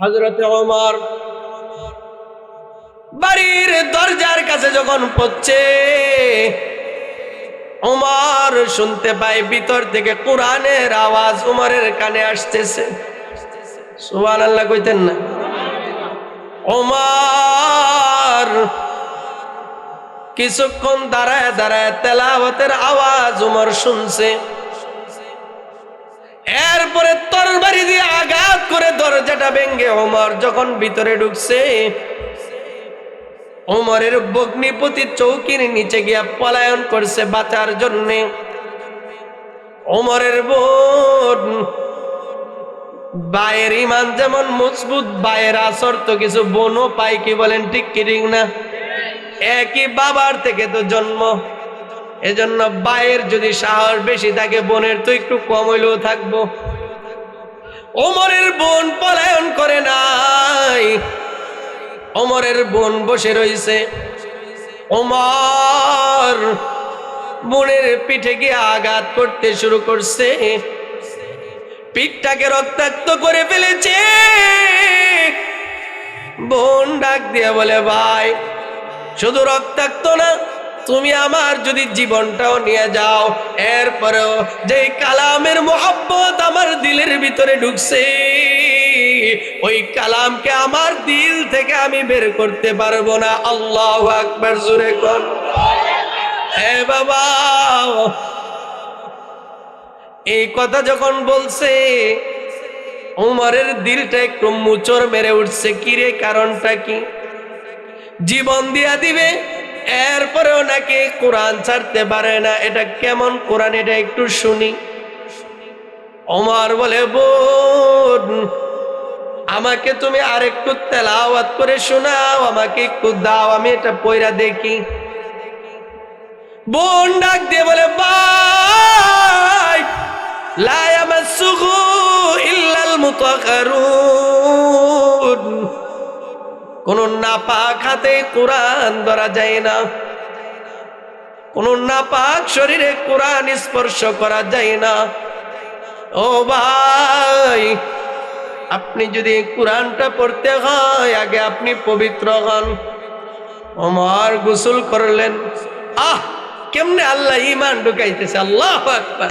হজরত ওমর বাড়ির দরজার কাছে যখন পড়ছে, ওমর শুনতে পায় ভিতর থেকে কোরআনের আওয়াজ উমরের কানে আসতেছে। সুবহান আল্লাহ কইতেন না। ওমর কিছুক্ষণ দাঁড়ায় দাঁড়ায় তেলাওয়াতের আওয়াজ উমর শুনছে। এরপরে তরবারি দিয়ে আঘাত করে দরজাটা ভেঙ্গে ওমর যখন ভিতরে ঢুকছে, ওমরের বগ্নিপতি চৌকির নিচে গিয়া পলায়ন করছে বাঁচার জন্যে। ওমরের বোন বায়ের ইমান যেমন মজবুত বায়ের আসর তো কিছু বোনও পাই কি বলেন ঠিক কি ঠিক না? একই বাবার থেকে তো জন্ম। এজন্য বায়ের যদি সাহস বেশি থাকে, বোনের তো একটু কম হইলেও থাকব। ওমরের বোন পলায়ন করে নাই। ওমরের বোন বসে রইছে। ওমর বোনের পিঠে গিয়ে আঘাত করতে শুরু করছে। পিঠটাকে রক্তাক্ত করে ফেলেছে। বোন ডাক দিয়ে বলে, ভাই, শুধু রক্তাক্ত না তুমি আমার যদি জীবনটাও নিয়ে যাও, এরপরেও যে কালামের মোহাব্বত আমার দিলের ভিতরে ঢুকছে, ওই কালামকে আমার দিল থেকে আমি বের করতে পারব না। আল্লাহ আকবার জুড়ে কর হে বাবা! এই কথা যখন বলছে, উমরের দিলটা একটু মুচর মেরে উঠছে। কিরে কারণটা কি? জীবন দিয়া দিবে? এরপরেও নাকি কোরআন ছাড়তে পারে না। এটা কেমন কোরআন, এটা একটু শুনি। ওমর বলে, বোন, আমাকে তুমি আরেকটু তেলাওয়াত করে শোনাও, আমাকে একটু দাও, আমি এটা পয়রা দেখি। বোন ডাক দিয়ে বলে বাই লা ইয়ামাসসুহু ইল্লাল মুতাহহারুন কোন নাপাক হাতে কোরআন ধরা যায় না। কোন নাপাক শরীরে কোরআন স্পর্শ করা যায় না। ও ভাই, আপনি যদি কোরআনটা পড়তে হয়, আগে আপনি পবিত্র হন। ওমর গোসল করলেন। আহ, কেমনে আল্লাহ ইমান ঢুকাইতেছে, আল্লাহ আকবার।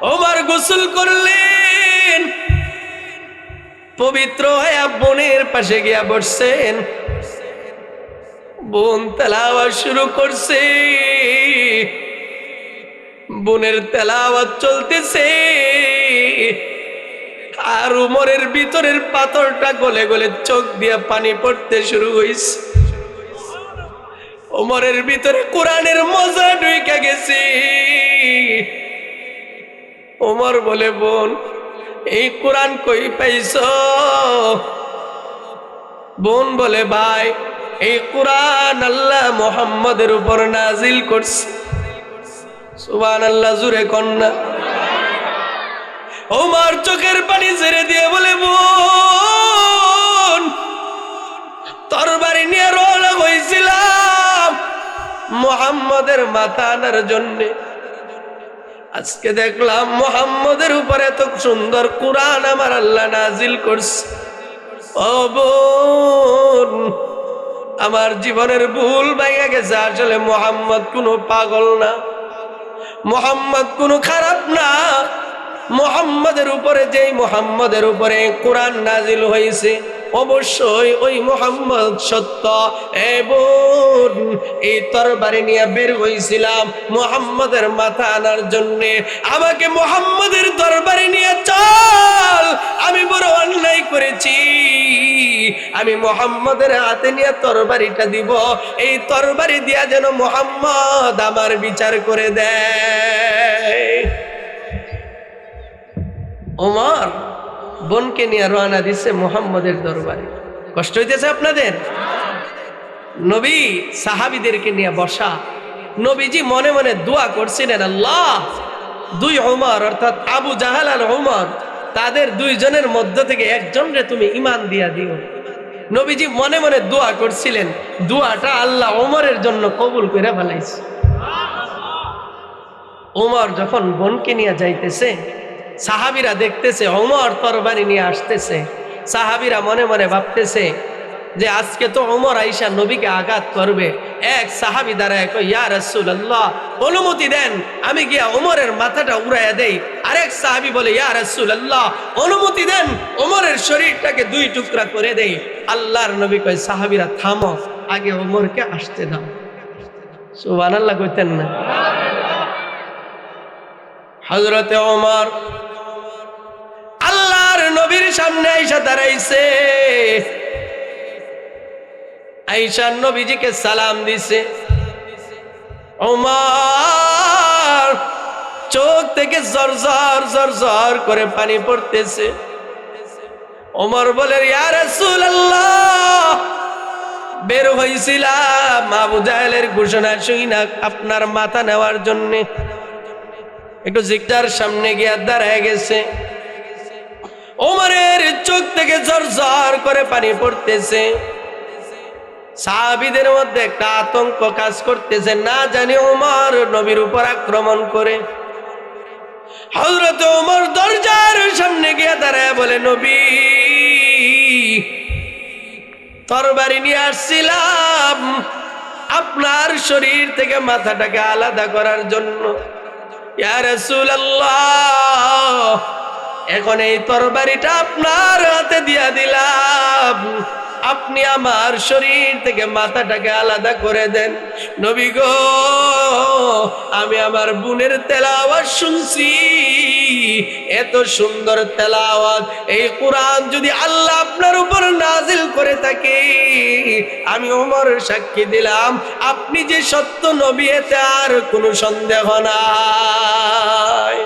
ওমর গোসল করলেন। পবিত্র হয়ে বোনের পাশে গিয়া বসছেন। বোন তেলাওয়াত শুরু করছে। বোনের তেলাওয়াত চলতেছে। আর উমরের ভিতরের পাথরটা গলে গলে চোখ দিয়া পানি পড়তে শুরু হয়েছে উমরের ভিতরে কোরআনের মজা ঢুইকা গেছে। ওমর বলে, বোন এই কোরআন কই পাইছ? বোন বলে, ভাই, এই কোরআন আল্লাহ মোহাম্মদের উপর নাজিল করছে। সুবান আল্লাহ জুরে কন্যা ওমার চোখের পানি ছেড়ে দিয়ে বলে, বোন তরবারি নিয়ে রওনা হয়েছিলাম মোহাম্মদের মাথা আনার জন্যে। আজকে দেখলাম মোহাম্মদের উপরে এত সুন্দর কোরআন আমার আল্লাহ নাজিল করছে। আমার জীবনের ভুল ভাইয়া গেছে, আসলে মোহাম্মদ কোনো পাগল না। মোহাম্মদ কোনো খারাপ না। মোহাম্মদের উপরে যেই মোহাম্মদের উপরে কোরআন নাজিল হয়েছে অবশ্যই ওই মোহাম্মদ সত্য। এ বোন, এই তরবারি নিয়ে বের হয়েছিলাম মোহাম্মদের মাথা আনার জন্য। আমাকে মোহাম্মদের দরবারে নিয়ে চল, আমি বড় অন্যায় করেছি। আমি মোহাম্মদের হাতে নিয়ে তরবারিটা দিব, এই তরবারি দিয়া যেন মোহাম্মদ আমার বিচার করে দেয়। ওমর বোনকে নিয়ে রওনা দিচ্ছে মোহাম্মদের দরবারে। কষ্ট হইতেছে আপনাদের? নবী সাহাবিদেরকে নিয়ে বসা। নবীজি মনে মনে দোয়া করছিলেন, আল্লাহ, দুই ওমর অর্থাৎ আবু জাহাল আর ওমর তাদের দুইজনের মধ্য থেকে একজনরে তুমি ইমান দিয়া দিও। নবীজি মনে মনে দোয়া করছিলেন। দোয়াটা আল্লাহ ওমরের জন্য কবুল করে ফেলাইছে। ওমর যখন বোনকে নিয়ে যাইতেছে সাহাবিরা দেখতেছে অমর তরবারি নিয়ে আসতেছে। সাহাবিরা মনে মনে ভাবতেছে যে আজকে তো অমর আইসা নবীকে আঘাত করবে। এক সাহাবি দ্বারা এক ইয়া আল্লাহ অনুমতি দেন আমি গিয়া ওমরের মাথাটা উড়াইয়া দেই। আরেক সাহাবি বলে ইয়া রাসূলুল্লাহ অনুমতি দেন ওমরের শরীরটাকে দুই টুকরা করে দেই। আল্লাহর নবী কয় সাহাবিরা থামো আগে ওমরকে আসতে দাও। সুবান আল্লাহ কইতেন না। হজরতে ওমর নবীর সামনে আইসা দাঁড়াইছে। আইসার নবীজিকে সালাম দিছে। ওমর চোখ থেকে জর জর জর জর করে পানি পড়তেছে। ওমর বলে বের হইছিলাম আবু ঘোষণা শুই না আপনার মাথা নেওয়ার জন্য। একটু জিকটার সামনে গিয়ে দাঁড়ায় গেছে। ওমরের চোখ থেকে জর করে পানি পড়তেছে। সাহাবিদের মধ্যে একটা আতঙ্ক কাজ করতেছে, না জানি ওমর নবীর উপর আক্রমণ করে। হজরত ওমর দরজার সামনে গিয়ে দাঁড়ায় বলে, নবী, তরবারি নিয়ে আসছিলাম আপনার শরীর থেকে মাথাটাকে আলাদা করার জন্য। ইয়া রাসূলুল্লাহ এখন এই তরবারিটা আপনার হাতে দিয়া দিলাম। আপনি আমার শরীর থেকে মাথাটাকে আলাদা করে দেন। নবী গো, আমি আমার বোনের তেলাওয়াত শুনছি। এত সুন্দর তেলাওয়াত। এই কোরআন যদি আল্লাহ আপনার উপর নাজিল করে থাকে, আমি ওমর সাক্ষী দিলাম। আপনি যে সত্য নবী, এতে আর কোনো সন্দেহ নাই।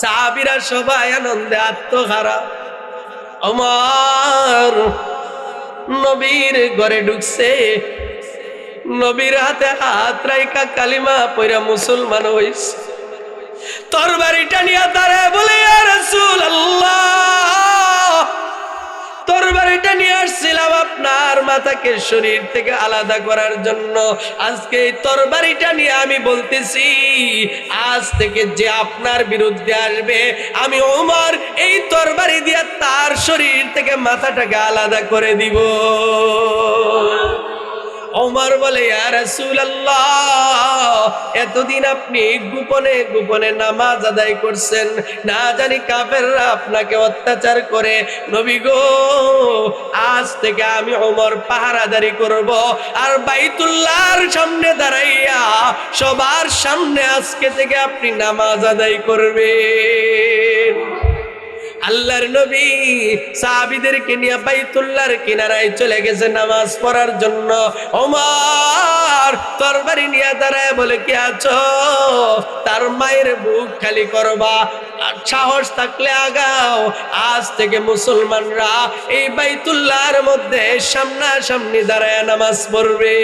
সাহাবিরা সবাই আনন্দে আত্মহারা। আমার নবীর ঘরে ঢুকছে। নবীর হাতে হাত রাইকা কালিমা পয়রা মুসলমান হইছে। তরবারিটা নিয়ে তারে বলে রসুল আল্লাহ তরবারিটা নিয়ে আসছিলাম আপনার মাথাকে শরীর থেকে আলাদা করার জন্য। আজকে এই তরবারিটা নিয়ে আমি বলতেছি, আজ থেকে যে আপনার বিরুদ্ধে আসবে, আমি ওমর এই তরবারি দিয়ে তার শরীর থেকে মাথাটাকে আলাদা করে দিব। ওমর বলে এতদিন আপনি গোপনে গোপনে নামাজ আদায় করছেন। না জানি কাফেররা আপনাকে অত্যাচার করে। নবী গো, আজ থেকে আমি ওমর পাহারাদারি করব আর বাইতুল্লাহর সামনে দাঁড়াইয়া সবার সামনে আজকে থেকে আপনি নামাজ আদায় করবেন। আল্লাহর নবী সাহাবিদেরকে নিয়ে বাইতুল্লাহর কিনারায় চলে গেছে নামাজ পড়ার জন্য। ওমর তরবারি নিয়ে দাঁড়ায় বলে, কি আছো? তার মায়ের বুক খালি করবা। সাহস থাকলে আগাও। আজ থেকে মুসলমানরা এই বাইতুল্লাহর মধ্যে সামনাসামনি দাঁড়ায় নামাজ পড়বে।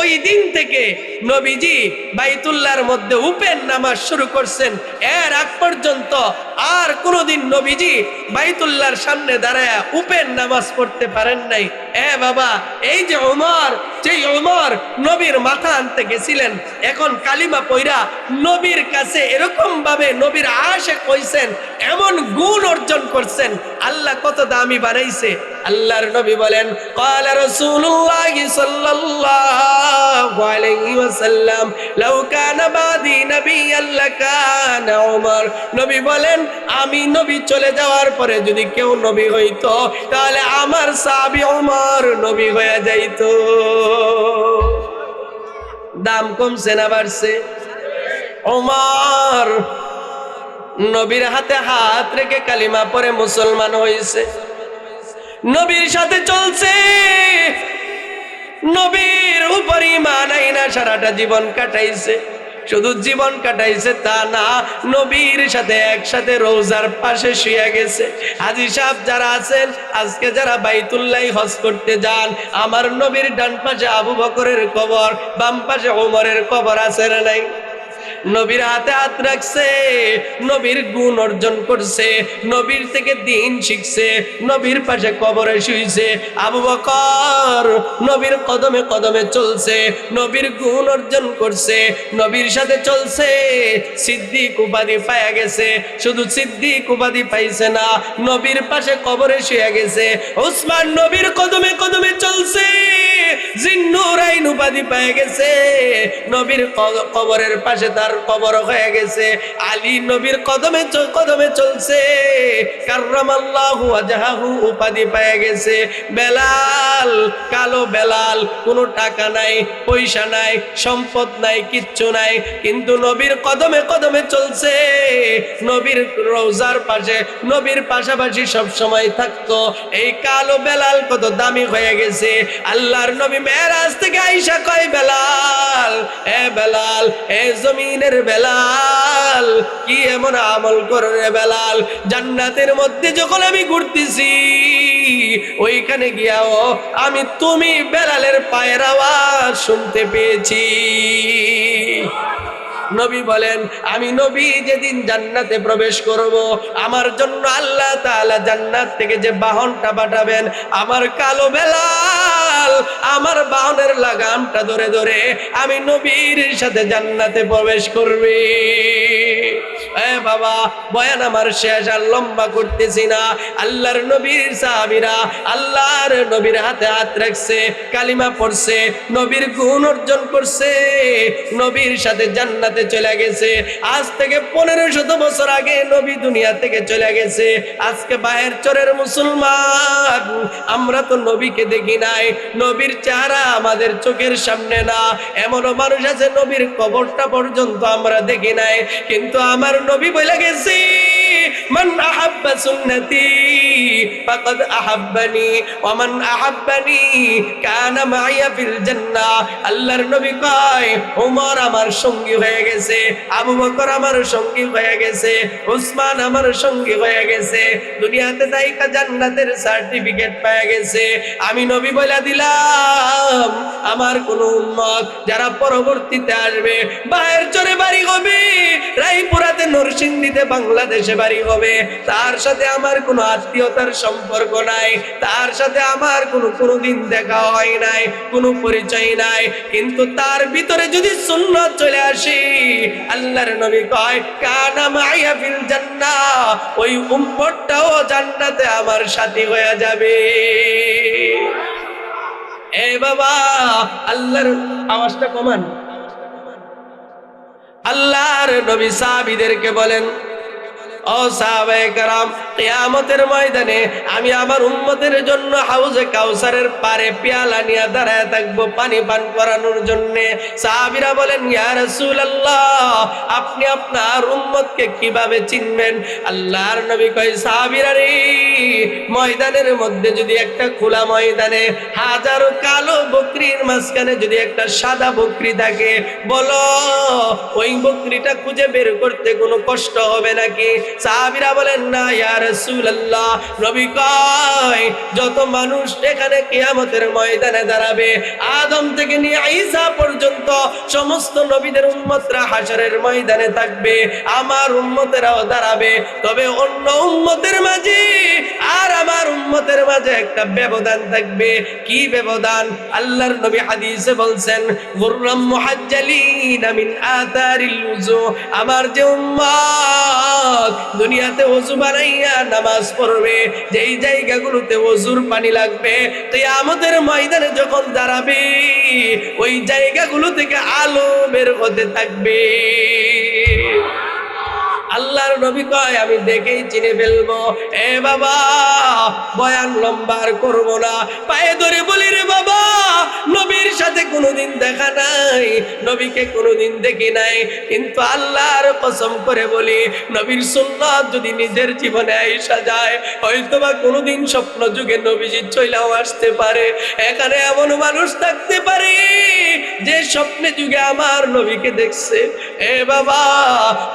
ওই দিন থেকে নবীজি বাইতুল্লাহর মধ্যে উপেন নামাজ শুরু করছেন। এর আগ পর্যন্ত আর কোনোদিন নবীজি বাইতুল্লাহর সামনে দাঁড়ায় উপেন নামাজ পড়তে পারেন নাই। এ বাবা, এই যে ওমর যেই ওমর নবীর মাথা আনতে গেছিলেন, এখন কালিমা পইরা নবীর কাছে এরকম ভাবে নবীর আশে কইছেন, এমন গুণ অর্জন করছেন, আল্লাহ কত দামি বানাইছে। আল্লাহর নবী বলেন ক্বালা রাসূলুল্লাহ সাল্লাল্লাহু আলাইহি ওয়াসাল্লাম, লাউ কানা বাদি নবিয়্যান লাকানা ওমর নবী বলেন, আমি নবী চলে যাওয়ার পরে যদি কেউ নবী হইতো, তাহলে আমার সাহাবী ওমর নবী হয়ে যাইতো। দাম কমছে না বাড়ছে? ওমর নবীর হাতে হাত রেখে কালিমা পরে মুসলমান হয়েছে নবীর সাথে চলছে। নবীর উপর ইমান আইনা সারাটা জীবন কাটাইছে। শুধু জীবন কাটাইছে তা না, নবীর সাথে একসাথে রোজার পাশে শুয়ে গেছে। হাজি সাহেব যারা আছেন, আজকে যারা বাইতুল্লাহ হজ করতে যান, আমার নবীর ডান পাশে আবু বকরের কবর, বাম পাশে ওমরের কবর আছে না নাই? নবীর হাতে হাত রাখছে, নবীর গুণ অর্জন করছে, নবীর থেকে দিন শিখছে, নবীর পাশে কবরে শুইছে, আবু বকর নবীর কদমে কদমে চলছে, নবীর গুণ অর্জন করছে, নবীর সাথে চলছে, সিদ্দিক উপাধি পাইয়া গেছে, শুধু সিদ্দিক উপাধি পাইছে না, নবীর পাশে কবরে শুয়ে গেছে উসমান নবীর কদমে কদমে চলছে জিন্নুরাইন উপাধি পেয়ে গেছে, নবীর কবরের পাশে তার কবর হয়ে গেছে। আলী নবীর কদমে কদমে চলছে। কার্রামাল্লাহু ওয়াজহাহু উপাধি পেয়ে গেছে। বেলাল, কালো বেলাল, কোনো টাকা নাই, পয়সা নাই, সম্পদ নাই, কিচ্ছু নাই। কিন্তু নবীর কদমে কদমে চলছে। নবীর রোজার পাশে, নবীর পাশাপাশি সব সময় থাকতো। এই কালো বেলাল কত দামি হয়ে গেছে। আল্লাহর নবী মেরাজ থেকে আইসা কয়, বেলাল, এ বেলাল, এ জমিনের বেলাল, কি এমন আমল করে বেলাল? জান্নাতের মধ্যে যখন আমি ঘুরতেছি, ওইখানে গিয়াও আমি তুমি বেলালের পায়ের আওয়াজ শুনতে পেয়েছি। নবী বলেন, আমি নবী যেদিন জান্নাতে প্রবেশ করব, আমার জন্য আল্লাহ তাআলা জান্নাত থেকে যে বাহনটা পাঠাবেন, আমার কালো বেলাল আমার বাহনের লাগামটা ধরে ধরে আমি নবীর সাথে জান্নাতে প্রবেশ করবে। এ বাবা, বয়ান আমার শেষ, আর লম্বা করতেছি না। আল্লাহর নবীর সাহাবীরা আল্লাহর নবীর হাতে হাত রাখছে, কালিমা পড়ছে, নবীর গুণ অর্জন করছে, নবীর সাথে জান্নাতে চলে গেছে। আজ থেকে পনেরো শত বছর আগে নবী দুনিয়া থেকে চলে গেছে। আজকে বাহের চরের মুসলমান, আমরা তো নবীকে দেখি নাই। নবীর চেহারা আমাদের চোখের সামনে না। এমনও মানুষ আছে, নবীর কবরটা পর্যন্ত আমরা দেখি নাই। কিন্তু আমার নবী বলে গেছি। মান আহাব্বা সুন্নতি ফাকাদ আহাব্বানি, ওয়া মান আহাব্বানি কানা মাইয়া ফিল আল্লাহর নবী কয় ওমর আমার সঙ্গী হয়ে গেছে, আবু বকর আমার সঙ্গী হয়ে গেছে, উসমান আমার সঙ্গী হয়ে গেছে, দুনিয়াতে তাইকা জান্নাতের সার্টিফিকেট পেয়ে গেছে। আমি নবী বলে দিলাম, আমার কোন উম্মত যারা পরবর্তীতে আসবে, বাহের চরে বাড়ি হবে রায়পুরাতে নরসিংদীতে বাংলাদেশে বাড়ি হবে তার সাথে আমার কোনো আত্মীয়তার সম্পর্ক নাই। তার সাথে আমার কোনো কোনোদিন দেখা হয় নাই, কোনো পরিচয় নাই। কিন্তু তার ভিতরে যদি সুন্নত চলে আসে, আল্লাহর নবী কয়, কানা মাইয়া ফিল জান্নাহ। ওই উম্মতটাও জান্নাতে আমার সাথী হয়ে যাবে। এ বাবা, আল্লাহর আওয়াজটা কমান। আল্লাহর নবী সাহাবীদেরকে বলেন ও সাহাবায়ে কারাম কিয়ামতের ময়দানে আমি আমার উম্মতের জন্য হাউজে কাউসারের পারে পেয়ালা নিয়ে দাঁড়ায় থাকব, পানি পান করানোর জন্য। সাহাবীরা বলেন, ইয়া রাসূলুল্লাহ, আপনি আপনার উম্মতকে কীভাবে চিনবেন? আল্লাহর নবী কয়, সাহাবীরা রে ময়দানের মধ্যে যদি একটা খোলা ময়দানে হাজারো কালো বকরির মাঝখানে যদি একটা সাদা বকরি থাকে, বলো, ওই বকরিটা খুঁজে বের করতে কোনো কষ্ট হবে নাকি? সাহাবীরা বলেন, না, ইয়া রাসূলুল্লাহ। নবী কয়, যত মানুষ এখানে কিয়ামতের ময়দানে দাঁড়াবে, আদম থেকে নিয়ে ঈসা পর্যন্ত সমস্ত নবীদের উম্মতরা হাশরের ময়দানে থাকবে, আমার উম্মতেরাও দাঁড়াবে। তবে অন্য উম্মতের মাঝে আর আমার উম্মতের মাঝে একটা ব্যবধান থাকবে। কি ব্যবধান? আল্লাহর নবী হাদিসে বলছেন গুররাম মুহাজ্জালিন মিন আতারিল উযু। আমার যে উম্মত দুনিয়াতে ওযু বানাইয়া নামাজ পড়বে, যেই জায়গাগুলোতে ওযুর পানি লাগবে, কিয়ামতের ময়দানে যখন দাঁড়াবে, ওই জায়গাগুলো থেকে আলো বের হতে থাকবে। আল্লাহর নবী কয়, আমি দেখেই চিনে ফেলব। এ বাবা, বয়ান লম্বার করব না। পায়ে ধরে বলি, রে বাবা, নবীর সাথে কোনোদিন দেখা নাই, নবীকে কোনোদিন দেখি নাই। কিন্তু আল্লাহর কসম করে বলি, নবীর সুন্নাত যদি নিজের জীবনে আইসা যায় হয়তো বা কোনোদিন স্বপ্ন যুগে নবীজি চইলাও আসতে পারে। এখানে এমন মানুষ থাকতে পারে, যে স্বপ্নে যুগে আমার নবীকে দেখছে। এ বাবা,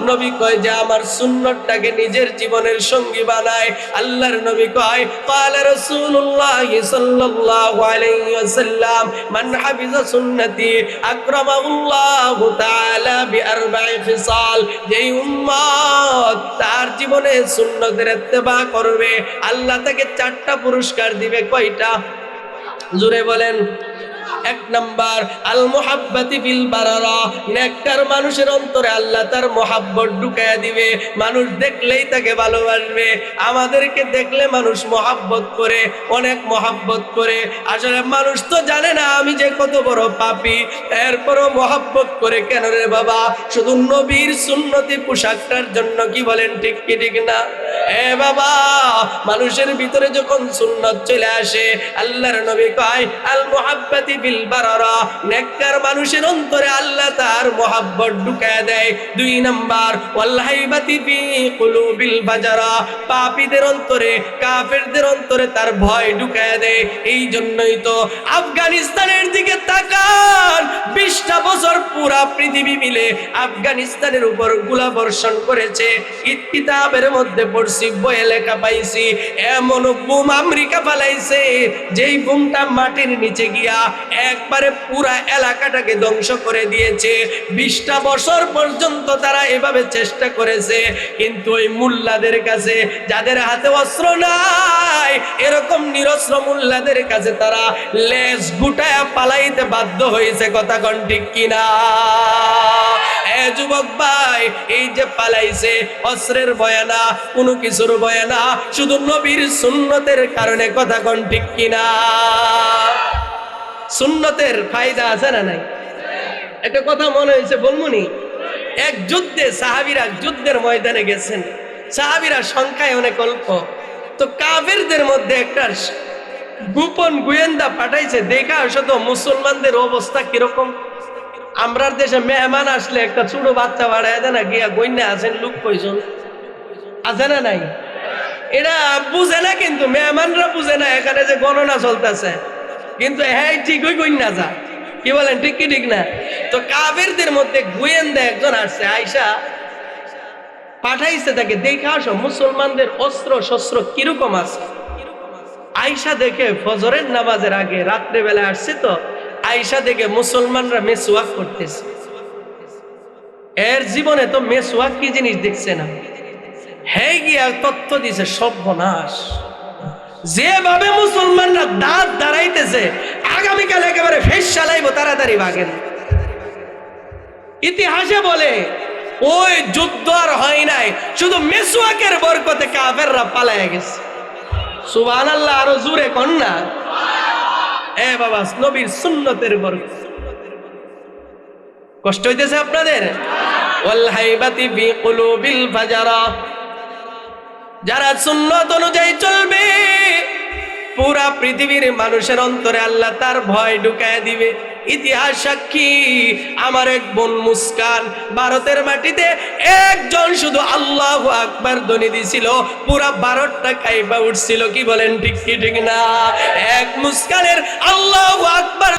নবী কয় যে আমার সুন্নতটাকে নিজের জীবনের সঙ্গী বানায় আল্লাহর নবী কয় قال رسول الله صلى الله عليه وسلم মান হাফিজা সুন্নতি আকরামাহুল্লাহু তাআলা বিআরবা'i ফিসাল যেই উম্মত তার জীবনে সুন্নতের ইত্তেবা করবে আল্লাহ তাকে চারটা পুরস্কার দিবে কয়টা জুড়ে বলেন এক নাম্বার আল মোহাব্বাতি বিল বারারা। নেককার মানুষের অন্তরে আল্লাহ তার মোহাব্বত ঢুকায়া দিবে। মানুষ দেখলেই তাকে ভালোবাসবে। আমাদেরকে দেখলে মানুষ মোহাব্বত করে, অনেক মোহাব্বত করে। আসলে মানুষ তো জানে না আমি যে কত বড় পাপি। এরপরও মোহাব্বত করে কেন রে বাবা? শুধু নবীর সুন্নতি পোশাকটার জন্য কি বলেন ঠিক কি, ঠিক না? এ বাবা, মানুষের ভিতরে যখন সুন্নত চলে আসে, আল্লাহর নবী কয় আল মুহাব্বাতি বারারা, নেককার মানুষের অন্তরে আল্লাহ তার ঢুকায় দেয়। দুই নাম্বার ফি কুলুবিল বাজারা, পাপীদের অন্তরে, কাফেরদের অন্তরে তার ভয় ঢুকায় দেয়। এই জন্যই তো আফগানিস্তানের দিকে তাকান। বিশটা বছর পুরা পৃথিবী মিলে আফগানিস্তানের উপরগুলা বর্ষণ করেছে। ঈদ কিতাবের মধ্যে পড়ছি, বইয়ে লেখা পাইছি, এমন বুম আমেরিকা ফালাইছে, যেই বুমটা মাটির নিচে গিয়া একবারে পুরা এলাকাটাকে ধ্বংস করে দিয়েছে। বিশটা বছর পর্যন্ত তারা এভাবে চেষ্টা করেছে, কিন্তু ওই মুল্লাদের কাছে যাদের হাতে অস্ত্র নাই, এরকম নিরস্ত্র মুল্লাদের কাছে তারা লেজ গুটায়া পালাইতে বাধ্য হয়েছে। কথা কন ঠিক কিনা? যুবক ভাই, এই যে পালাইছে, অস্ত্রের বয়ানা, কোনো কিছুর বয়ানা, শুধু নবীর সুন্নতের কারণে কথা কন ঠিক কিনা? সুন্নতের ফায়দা আছে না নাই? একটা কথা মনে হয়েছে বলমুনি, এক যুদ্ধে সাহাবিরা যুদ্ধের ময়দানে গেছেন। সাহাবিরা সংখ্যায় অনেক অল্প। তো কাবেরদের মধ্যে একটা গোপন গোয়েন্দা পাঠাইছে, দেখা শত মুসলমানদের অবস্থা কীরকম? আমরার দেশে মেহমান আসলে একটা ছোট বাচ্চা বাড়ায় দেয় না গিয়া গইনা আছেন লোক কইজন আছে না নাই? এটা বুঝে না কিন্তু, মেহমানরা বুঝে না, এখানে যে গণনা চলতেছে। কিন্তু হ্যাঁ ঠিকই গইনা যা। কি বলেন, ঠিক কি ঠিক না? তো কাবেরদের মধ্যে গোয়েন্দা একজন আসছে আয়সা পাঠাইছে তাকে, দেখে আসো, মুসলমানদের অস্ত্র শস্ত্র কীরকম আছে? আয়সা দেখে ফজরের নামাজের আগে রাত্রে বেলা আসছে তো আয়সা দেখে মুসলমানরা মেসওয়াক করতেছে। এর জীবনে তো মেসওয়াক কি জিনিস দেখছে না? হ্যাঁ গিয়া তথ্য দিছে, সর্বনাশ। যেভাবে মুসলমানরা দাঁত দাঁড়াইতেছে, আগামীকাল একেবারে ফেস চালাইবো তাড়াতাড়ি ভাগেন ইতিহাসে বলে, ওই যুদ্ধ আর হয় নাই, শুধু মেসওয়াকের বরকতে কাফেররা পালায় গেছে। সুবহান আল্লাহ আরও জুড়ে কন্যা এ বাবা, নবীর সুন্নতের বরকত। কষ্ট হইতেছে আপনাদের? ওয়াল হাইবাতি ফি কুলুবিল ফাজারা। যারা সুন্নত অনুযায়ী চলবে, পুরা পৃথিবীর মানুষের অন্তরে আল্লাহ তার ভয় ঢুকায় দিবে। ইতিহাস সাক্ষী, আমার এক বোন মুস্কান ভারতের মাটিতে একজন শুধু আল্লাহ আকবার ধ্বনি দিছিল, পুরা বারোটা কাইবা উঠছিল, কি বলেন ঠিক কি, ঠিক না? এক মুস্কানের আল্লাহ আকবার